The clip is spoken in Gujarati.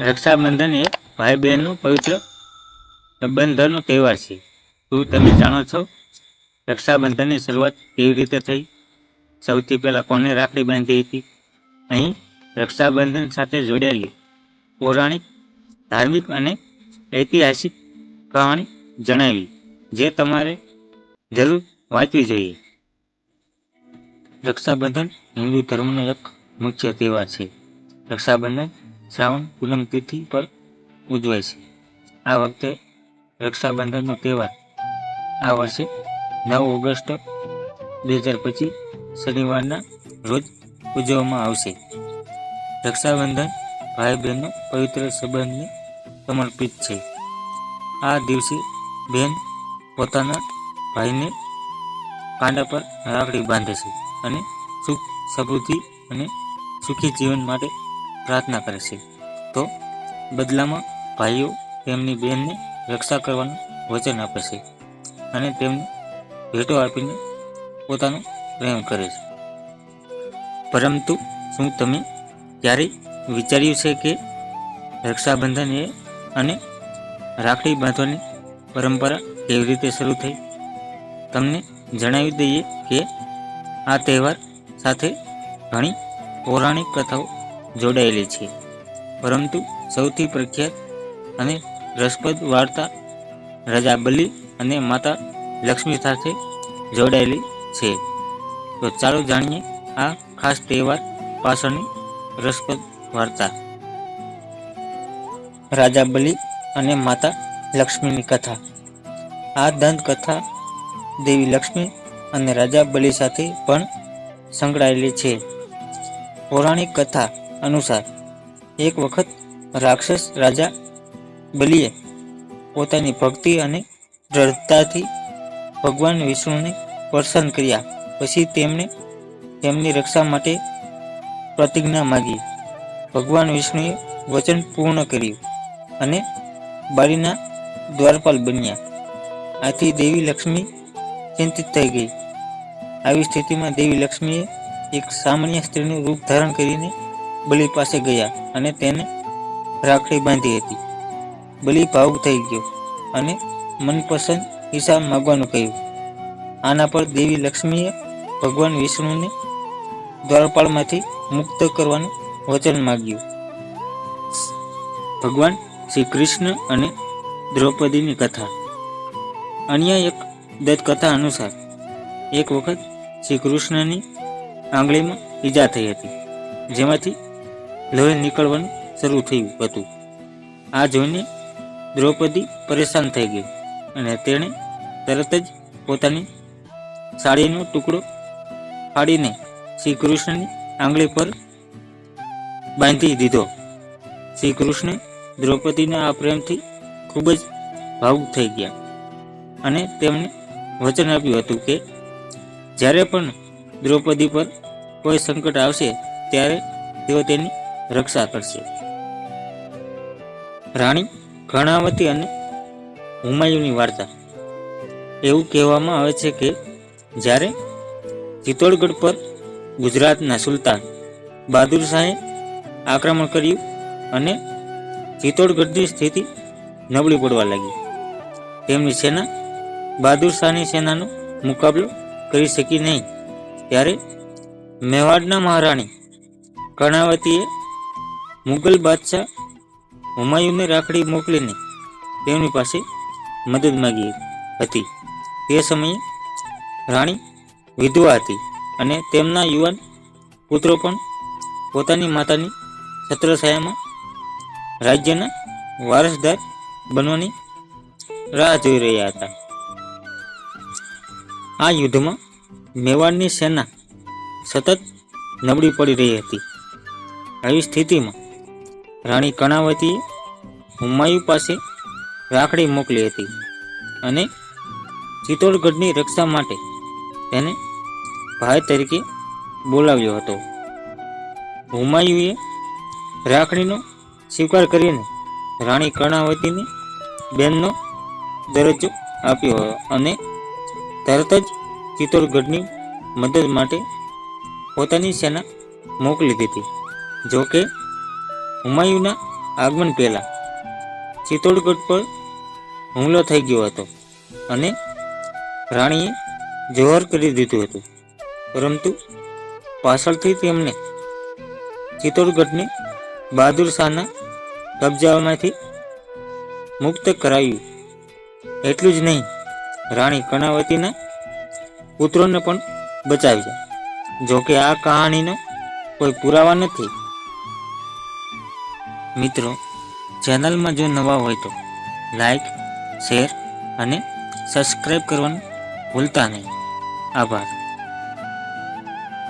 રક્ષાબંધન એ ભાઈ બહેનનો પવિત્ર સંબંધનો તહેવાર છે. શું તમે જાણો છો રક્ષાબંધનની શરૂઆત કેવી રીતે થઈ? સૌથી પહેલાં કોને રાખડી બાંધી હતી? અહીં રક્ષાબંધન સાથે જોડાયેલી પૌરાણિક, ધાર્મિક અને ઐતિહાસિક કહાણી જણાવી, જે તમારે જરૂર વાંચવી જોઈએ. રક્ષાબંધન હિન્દુ ધર્મનો એક મુખ્ય તહેવાર છે. રક્ષાબંધન શ્રાવણ, પૂનમ તિથિ પર ઉજવાય છે. આ વખતે રક્ષાબંધનનો તહેવાર આ વર્ષે નવ ઓગસ્ટ બે હજાર પચીસ શનિવારના રોજ ઉજવવામાં આવશે. રક્ષાબંધન ભાઈ બહેનનો પવિત્ર સંબંધને સમર્પિત છે. આ દિવસે બહેન પોતાના ભાઈને કાંડા પર રાખડી બાંધે છે અને સુખ સમૃદ્ધિ અને સુખી જીવન માટે પ્રાર્થના કરે છે. તો બદલામાં ભાઈઓ તેમની બહેનને રક્ષા કરવાનું વચન આપે છે અને તેમને ભેટો આપીને પોતાનો પ્રેમ કરે છે. પરંતુ શું તમે ક્યારેય વિચાર્યું છે કે રક્ષાબંધન એ અને રાખડી બાંધવાની પરંપરા કેવી રીતે શરૂ થઈ? તમને જણાવી દઈએ કે આ તહેવાર સાથે ઘણી પૌરાણિક કથાઓ જોડાયેલી છે. પરંતુ સૌથી પ્રખ્યાત અને રસપ્રદ વાર્તા રાજા બલી અને માતા લક્ષ્મી સાથે જોડાયેલી છે. તો ચાલો જાણીએ આ ખાસ તહેવાર પાછળની રસપ્રદ વાર્તા. રાજા બલી અને માતા લક્ષ્મીની કથા. આ દંતકથા દેવી લક્ષ્મી અને રાજા બલિ સાથે પણ સંકળાયેલી છે. પૌરાણિક કથા અનુસાર, એક વખત રાક્ષસ રાજા બલિએ પોતાની ભક્તિ અને દ્રઢતાથી ભગવાન વિષ્ણુને પ્રસન્ન કર્યા. પછી તેમણે તેમની રક્ષા માટે પ્રતિજ્ઞા માગી. ભગવાન વિષ્ણુએ વચન પૂર્ણ કર્યું અને બારીના દ્વારપાલ બન્યા. આથી દેવી લક્ષ્મી ચિંતિત થઈ ગઈ. આવી સ્થિતિમાં દેવી લક્ષ્મીએ એક સામાન્ય સ્ત્રીનું રૂપ ધારણ કરીને બલિ પાસે ગયા અને તેને રાખડી બાંધી હતી. બલિ ભાવુક થઈ ગયો અને મનપસંદ હિસાબ માગવાનું કહ્યું. આના પર દેવી લક્ષ્મીએ ભગવાન વિષ્ણુને દ્વારપાળમાંથી મુક્ત કરવાનું વચન માગ્યું. ભગવાન શ્રી કૃષ્ણ અને દ્રૌપદીની કથા. અન્ય એક દત્તકથા અનુસાર, એક વખત શ્રી કૃષ્ણની આંગળીમાં ઈજા થઈ હતી, જેમાંથી લોહી નીકળવાનું શરૂ થયું હતું. આ જોઈને દ્રૌપદી પરેશાન થઈ ગઈ અને તેણે તરત જ પોતાની સાડીનો ટુકડો ફાડીને શ્રી કૃષ્ણની આંગળી પર બાંધી દીધો. શ્રી કૃષ્ણ દ્રૌપદીના આ પ્રેમથી ખૂબ જ ભાવુક થઈ ગયા અને તેમણે વચન આપ્યું હતું કે જ્યારે પણ દ્રૌપદી પર કોઈ સંકટ આવશે, ત્યારે તેઓ તેની રક્ષા કરશે. રાણી કર્ણાવતી અને હુમાયુની વાર્તા. એવું કહેવામાં આવે છે કે જ્યારે ચિત્તોડગઢ પર ગુજરાતના સુલતાન બહાદુર શાહે આક્રમણ કર્યું અને ચિત્તોડગઢની સ્થિતિ નબળી પડવા લાગી. તેમની સેના બહાદુર શાહની સેનાનો મુકાબલો કરી શકી નહીં. ત્યારે મેવાડના મહારાણી કર્ણાવતીએ મુગલ બાદશાહ હુમાયુને રાખડી મોકલીને તેમની પાસે મદદ માગી હતી. તે સમયે રાણી વિધવા હતી અને તેમના યુવાન પુત્રો પણ પોતાની માતાની છત્રછાયામાં રાજ્યના વારસદાર બનવાની રાહ જોઈ રહ્યા હતા. આ યુદ્ધમાં મેવાડની સેના સતત નબળી પડી રહી હતી. આવી સ્થિતિમાં રાણી કર્ણાવતીએ હુમાયુ પાસે રાખડી મોકલી હતી અને ચિત્તોડગઢની રક્ષા માટે તેને ભાઈ તરીકે બોલાવ્યો હતો. હુમાયુએ રાખડીનો સ્વીકાર કરીને રાણી કર્ણાવતીને બેનનો દરજ્જો આપ્યો અને તરત જ ચિત્તોડગઢની મદદ માટે પોતાની સેના મોકલી દીધી. જોકે હુમાયુના આગમન પહેલાં ચિત્તોડગઢ પર હુમલો થઈ ગયો હતો અને રાણીએ જોહર કરી દીધું હતું. પરંતુ પાછળથી તેમણે ચિત્તોડગઢને બહાદુર શાહના કબજામાંથી મુક્ત કરાવ્યું. એટલું જ નહીં, રાણી કર્ણાવતીના પુત્રોને પણ બચાવ્યા. જોકે આ કહાણીનો કોઈ પુરાવા નથી. મિત્રો ચેનલમાં જો નવા હોય તો લાઈક શેર અને સબસ્ક્રાઈબ કરવાનું ભૂલતા નહીં. આભાર.